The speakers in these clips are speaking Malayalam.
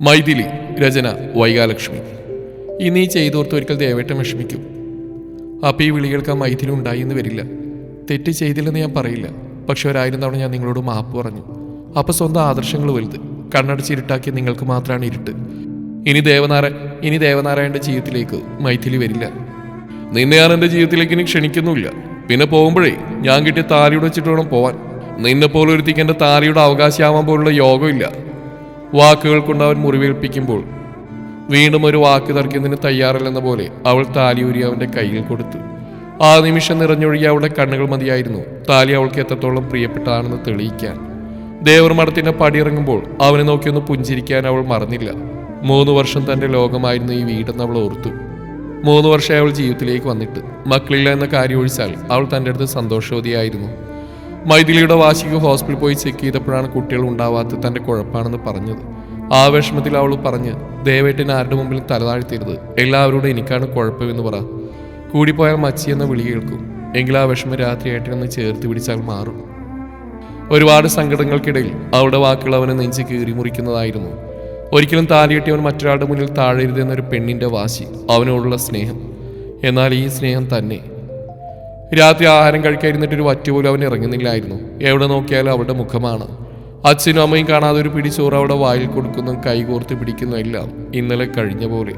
മൈഥിലി രചന വൈകാലക്ഷ്മി. ഇനി ചെയ്തോർത്ത് ഒരിക്കൽ ദേവേട്ടം വിഷമിക്കും. അപ്പം ഈ വിളികൾക്ക് ആ മൈഥിലി ഉണ്ടായി എന്ന് വരില്ല. തെറ്റ് ചെയ്തില്ലെന്ന് ഞാൻ പറയില്ല. പക്ഷെ ഒരായിരം തവണ ഞാൻ നിങ്ങളോട് മാപ്പ് പറഞ്ഞു. അപ്പം സ്വന്തം ആദർശങ്ങൾ വലുത്. കണ്ണടച്ച് ഇരുട്ടാക്കിയ നിങ്ങൾക്ക് മാത്രമാണ് ഇരുട്ട്. ഇനി ദേവനാരായ ഇനി ദേവനാരായണന്റെ ജീവിതത്തിലേക്ക് മൈഥിലി വരില്ല. നിന്നെ ഞാൻ എന്റെ ജീവിതത്തിലേക്ക് ഇനി ക്ഷണിക്കുന്നുമില്ല. പിന്നെ പോകുമ്പോഴേ ഞാൻ കിട്ടിയ താലിയുടെ വെച്ചിട്ട് വേണം പോവാൻ. നിന്നെ പോലെ ഒരുത്തിക്ക് എന്റെ താലിയുടെ അവകാശമാവാൻ പോലുള്ള യോഗമില്ല. വാക്കുകൾ കൊണ്ട് അവൻ മുറിവേൽപ്പിക്കുമ്പോൾ വീണ്ടും ഒരു വാക്ക് തർക്കുന്നതിന് തയ്യാറല്ലെന്ന പോലെ അവൾ താലിയൂരി അവന്റെ കയ്യിൽ കൊടുത്തു. ആ നിമിഷം നിറഞ്ഞൊഴുകിയ അവളുടെ കണ്ണുകൾ മതിയായിരുന്നു. താലി അവൾക്ക് എത്രത്തോളം പ്രിയപ്പെട്ടതാണെന്ന് തെളിയിക്കാൻ. ദേവർ മഠത്തിന്റെ പടിയിറങ്ങുമ്പോൾ അവനെ നോക്കിയൊന്ന് പുഞ്ചിരിക്കാൻ അവൾ മറന്നില്ല. മൂന്ന് വർഷം തന്റെ ലോകമായിരുന്നു ഈ വീടെന്ന് അവൾ ഓർത്തു. മൂന്ന് വർഷം അവൾ ജീവിതത്തിലേക്ക് വന്നിട്ട്. മക്കളില്ല എന്ന കാര്യം ഒഴിച്ചാൽ അവൾ തന്റെ അടുത്ത് സന്തോഷവതിയായിരുന്നു. മൈഥിലിയുടെ വാശിക്ക് ഹോസ്പിറ്റൽ പോയി ചെക്ക് ചെയ്തപ്പോഴാണ് കുട്ടികൾ ഉണ്ടാവാത്തത് തന്റെ കുഴപ്പമാണെന്ന് പറഞ്ഞത്. ആ വിഷമത്തിൽ അവൾ പറഞ്ഞ് ദയവേട്ടിന് ആരുടെ മുമ്പിൽ തലതാഴ്ത്തരുത്. എല്ലാവരോടും എനിക്കാണ് കുഴപ്പമെന്ന് പറ. കൂടിപ്പോയാൽ മച്ചി എന്ന വിളി കേൾക്കും. എങ്കിൽ ആ വിഷമം രാത്രി ഏട്ടനൊന്ന് ചേർത്ത് പിടിച്ചാൽ മാറും. ഒരുപാട് സങ്കടങ്ങൾക്കിടയിൽ അവളുടെ വാക്കുകൾ അവനെ നെഞ്ച് കീറി മുറിക്കുന്നതായിരുന്നു. ഒരിക്കലും താലിയെട്ടിയവൻ മറ്റൊരാളുടെ മുന്നിൽ താഴരുതെന്നൊരു പെണ്ണിന്റെ വാശി അവനോടുള്ള സ്നേഹം. എന്നാൽ ഈ സ്നേഹം തന്നെ. രാത്രി ആഹാരം കഴിക്കാതിരുന്നിട്ട് ഒരു വറ്റ പോലും അവൻ ഇറങ്ങുന്നില്ലായിരുന്നു. എവിടെ നോക്കിയാലും അവളുടെ മുഖമാണ്. അച്ഛനും അമ്മയും കാണാതെ ഒരു പിടിച്ചോറ് ചോറ് അവിടെ വായിൽ കൊടുക്കുന്നു കൈകോർത്ത് പിടിക്കുന്നു എല്ലാം ഇന്നലെ കഴിഞ്ഞ പോലെ.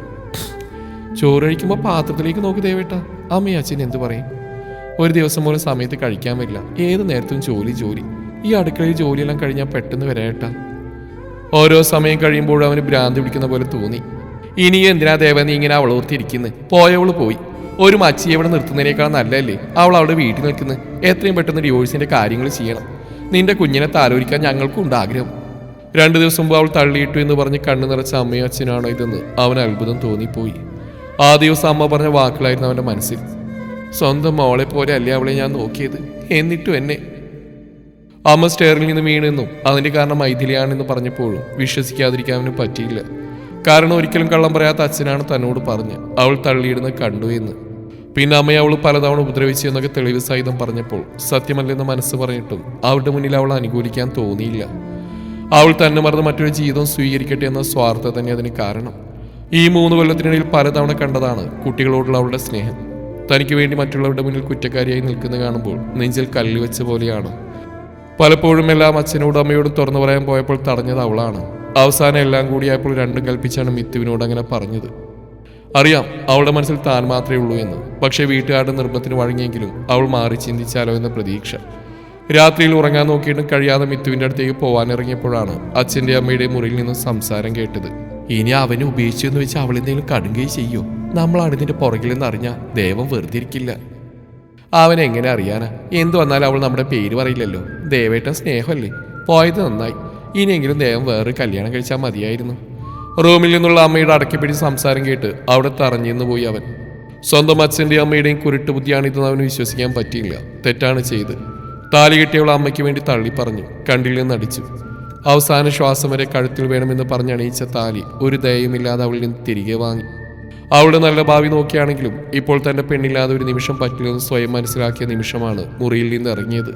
ചോറ് കഴിക്കുമ്പോൾ പാത്രത്തിലേക്ക് നോക്കി ദേവേട്ട. അമ്മയും അച്ഛൻ എന്ത് പറയും? ഒരു ദിവസം പോലും സമയത്ത് കഴിക്കാൻ പറ്റില്ല ഏത് നേരത്തും ജോലി ജോലി. ഈ അടുക്കളയിൽ ജോലിയെല്ലാം കഴിഞ്ഞാൽ പെട്ടെന്ന് വരാട്ടാ ഓരോ സമയം കഴിയുമ്പോഴും അവന് ഭ്രാന്തി പിടിക്കുന്ന പോലെ തോന്നി. ഇനി എന്തിനാ ദേവ നീ ഇങ്ങനെ അവളോർത്തിരിക്കുന്നത് പോയവൾ പോയി. ഒരു മച്ചി ഇവിടെ നിർത്തുന്നതിനേക്കാൾ നല്ലതല്ലേ? അവൾ അവിടെ വീട്ടിൽ നിൽക്കുന്നത് എത്രയും പെട്ടെന്ന് ഡിവോഴ്സിന്റെ കാര്യങ്ങൾ ചെയ്യണം. നിന്റെ കുഞ്ഞിനെ താലോലിക്കാൻ ഞങ്ങൾക്കും ഉണ്ട് ആഗ്രഹം. രണ്ടു ദിവസം മുമ്പ് അവൾ തള്ളിയിട്ടു എന്ന് പറഞ്ഞ് കണ്ണു നിറച്ച അമ്മയും അച്ഛനാണോ ഇതെന്ന് അവന് അത്ഭുതം തോന്നിപ്പോയി. ആ ദിവസം അമ്മ പറഞ്ഞ വാക്കുകളായിരുന്നു അവന്റെ മനസ്സിൽ. സ്വന്തം മോളെ പോലെ അല്ലേ അവളെ ഞാൻ നോക്കിയത്? എന്നിട്ടും എന്നെ. അമ്മ സ്റ്റെയറിൽ നിന്ന് വീണെന്നും അതിന്റെ കാരണം മൈഥിലിയാണെന്ന് പറഞ്ഞപ്പോഴും വിശ്വസിക്കാതിരിക്കാൻ അവന് പറ്റിയില്ല. കാരണം ഒരിക്കലും കള്ളം പറയാത്ത അച്ഛനാണ് തന്നോട് പറഞ്ഞ് അവൾ തള്ളിയിടുന്ന കണ്ടു എന്ന്. പിന്നെ അമ്മയെ അവൾ പലതവണ ഉപദ്രവിച്ചു എന്നൊക്കെ തെളിവ് സഹിതം പറഞ്ഞപ്പോൾ സത്യമല്ലെന്ന് മനസ്സ് പറഞ്ഞിട്ടും അവളുടെ മുന്നിൽ അവൾ അനുകൂലിക്കാൻ തോന്നിയില്ല. അവൾ തന്നെ മറന്ന് മറ്റൊരു ജീവിതം സ്വീകരിക്കട്ടെ എന്ന സ്വാർത്ഥ തന്നെ അതിന് കാരണം. ഈ മൂന്ന് കൊല്ലത്തിനിടയിൽ പലതവണ കണ്ടതാണ് കുട്ടികളോടുള്ള അവളുടെ സ്നേഹം. തനിക്ക് വേണ്ടി മറ്റുള്ളവരുടെ മുന്നിൽ കുറ്റക്കാരിയായി നിൽക്കുന്ന കാണുമ്പോൾ നെഞ്ചിൽ കല്ല് വെച്ച പോലെയാണ്. പലപ്പോഴും എല്ലാം അച്ഛനോടും അമ്മയോടും തുറന്നു പറയാൻ പോയപ്പോൾ തടഞ്ഞത് അവളാണ്. അവസാനം എല്ലാം കൂടിയായപ്പോൾ രണ്ടും കൽപ്പിച്ചാണ് മിത്തുവിനോട് അങ്ങനെ പറഞ്ഞത്. അറിയാം അവളുടെ മനസ്സിൽ താൻ മാത്രമേ ഉള്ളൂ എന്ന്. പക്ഷേ വീട്ടുകാരുടെ നിർബന്ധത്തിന് വഴങ്ങിയെങ്കിലും അവൾ മാറി ചിന്തിച്ചാലോ എന്ന പ്രതീക്ഷ. രാത്രിയിൽ ഉറങ്ങാൻ നോക്കിയിട്ടും കഴിയാതെ മിത്തുവിന്റെ അടുത്തേക്ക് പോവാനിറങ്ങിയപ്പോഴാണ് അച്ഛന്റെ അമ്മയുടെ മുറിയിൽ നിന്ന് സംസാരം കേട്ടത്. ഇനി അവനെ ഉപേക്ഷിച്ചു എന്ന് വെച്ച് അവൾ എന്തെങ്കിലും കടുങ്കൈ ചെയ്യോ? നമ്മളാണ് ഇതിന്റെ പുറകിൽ നിന്ന് അറിഞ്ഞാൽ ദേവം വെറുതെ ഇരിക്കില്ല. അവൻ എങ്ങനെ അറിയാനാ? എന്ത് വന്നാലും അവൾ നമ്മുടെ പേര് പറയില്ലല്ലോ. ദേവേട്ടൻ സ്നേഹമല്ലേ? പോയത് നന്നായി. ഇനിയെങ്കിലും ദേവം വേറൊരു കല്യാണം കഴിച്ചാൽ മതിയായിരുന്നു. റൂമിൽ നിന്നുള്ള അമ്മയുടെ അടക്കിപ്പിടിച്ച് സംസാരം കേട്ട് അവിടെ തറഞ്ഞിന്ന് പോയി അവൻ. സ്വന്തം അച്ഛന്റെയും അമ്മയുടെയും കുരുട്ട് ബുദ്ധിയാണിതെന്ന് അവന് വിശ്വസിക്കാൻ പറ്റിയില്ല. തെറ്റാണ് ചെയ്ത്. താലി കെട്ടിയവൾ അമ്മയ്ക്ക് വേണ്ടി തള്ളി പറഞ്ഞു. കണ്ടിൽ നിന്ന് അടിച്ചു. അവസാന ശ്വാസം വരെ കഴുത്തിൽ വേണമെന്ന് പറഞ്ഞണിയിച്ച താലി ഒരു ദയയുമില്ലാതെ അവളിൽ നിന്ന് തിരികെ വാങ്ങി. അവളുടെ നല്ല ഭാവി നോക്കിയാണെങ്കിലും ഇപ്പോൾ തന്റെ പെണ്ണില്ലാതെ ഒരു നിമിഷം പറ്റില്ലെന്ന് സ്വയം മനസ്സിലാക്കിയ നിമിഷമാണ് മുറിയിൽ നിന്ന് ഇറങ്ങിയത്.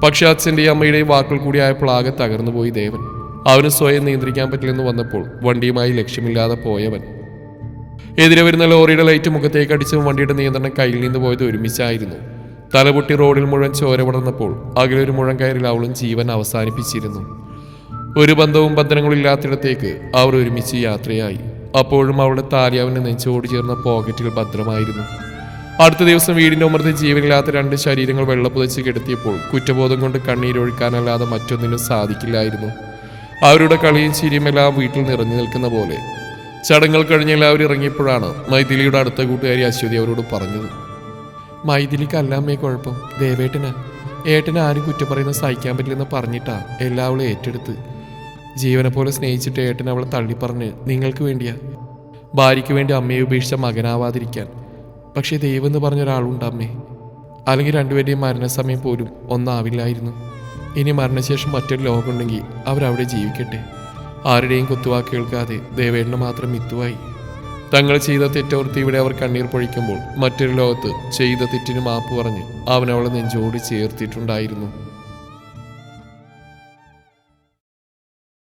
പക്ഷേ അച്ഛന്റെയും അമ്മയുടെയും വാക്കുകൾ കൂടി ആയപ്പോൾ ആകെ തകർന്നുപോയി ദേവൻ. അവന് സ്വയം നിയന്ത്രിക്കാൻ പറ്റില്ലെന്ന് വന്നപ്പോൾ വണ്ടിയുമായി ലക്ഷ്യമില്ലാതെ പോയവൻ. എതിരെ വരുന്ന ലോറിയുടെ ലൈറ്റ് മുഖത്തേക്ക് അടിച്ച് വണ്ടിയുടെ നിയന്ത്രണം കയ്യിൽ നിന്ന് പോയത് ഒരുമിച്ചായിരുന്നു. തലപൊട്ടി റോഡിൽ മുഴുവൻ ചോര പടർന്നപ്പോൾ ഒരു മുഴം കയറിൽ അവളും ജീവൻ അവസാനിപ്പിച്ചിരുന്നു. ഒരു ബന്ധവും ബന്ധനങ്ങളും ഇല്ലാത്തിടത്തേക്ക് അവർ ഒരുമിച്ച് യാത്രയായി. അപ്പോഴും അവളുടെ താലി നെഞ്ചോട് ചേർന്ന പോക്കറ്റിൽ ഭദ്രമായിരുന്നു. അടുത്ത ദിവസം വീടിന്റെ ഉമർത്ത് ജീവനില്ലാത്ത രണ്ട് ശരീരങ്ങൾ വെള്ളപ്പുതച്ച് കിടത്തിയപ്പോൾ കുറ്റബോധം കൊണ്ട് കണ്ണീരൊഴുക്കാനല്ലാതെ മറ്റൊന്നിനും സാധിക്കില്ലായിരുന്നു. അവരുടെ കളിയും ചിരിയും എല്ലാം വീട്ടിൽ നിറഞ്ഞു നിൽക്കുന്ന പോലെ. ചടങ്ങുകൾ കഴിഞ്ഞ് എല്ലാവരും ഇറങ്ങിയപ്പോഴാണ് മൈഥിലിയുടെ അടുത്ത കൂട്ടുകാരി അശ്വതി അവരോട് പറഞ്ഞത്. മൈഥിലിക്ക് അല്ലാമ്മേ കുഴപ്പം. ദേവേട്ടന്. ഏട്ടനെ ആരും കുറ്റം പറയുന്ന സഹിക്കാൻ പറ്റില്ലെന്ന് പറഞ്ഞിട്ടാ എല്ലാവളും ഏറ്റെടുത്ത്. ജീവനെ പോലെ സ്നേഹിച്ചിട്ട് ഏട്ടൻ അവളെ തള്ളിപ്പറഞ്ഞ് നിങ്ങൾക്ക് വേണ്ടിയാ. ഭാര്യയ്ക്ക് വേണ്ടി അമ്മയെ ഉപേക്ഷിച്ച മകനാവാതിരിക്കാൻ. പക്ഷേ ദൈവം എന്ന് പറഞ്ഞ ഒരാളുണ്ട് അമ്മേ. അല്ലെങ്കിൽ രണ്ടുപേരുടെയും മരണസമയം പോലും ഒന്നാവില്ലായിരുന്നു. ഇനി മരണശേഷം മറ്റൊരു ലോകമുണ്ടെങ്കിൽ അവരവിടെ ജീവിക്കട്ടെ. ആരുടെയും കുത്തുവാക്ക് കേൾക്കാതെ ദേവേണ്ണ മാത്രം മിത്തുവായി. തങ്ങൾ ചെയ്ത തെറ്റോർത്ത് ഇവിടെ അവർ കണ്ണീർ പൊഴിക്കുമ്പോൾ മറ്റൊരു ലോകത്ത് ചെയ്ത തെറ്റിന് മാപ്പ് പറഞ്ഞ് അവനവളെ നെഞ്ചോട് ചേർത്തിട്ടുണ്ടായിരുന്നു.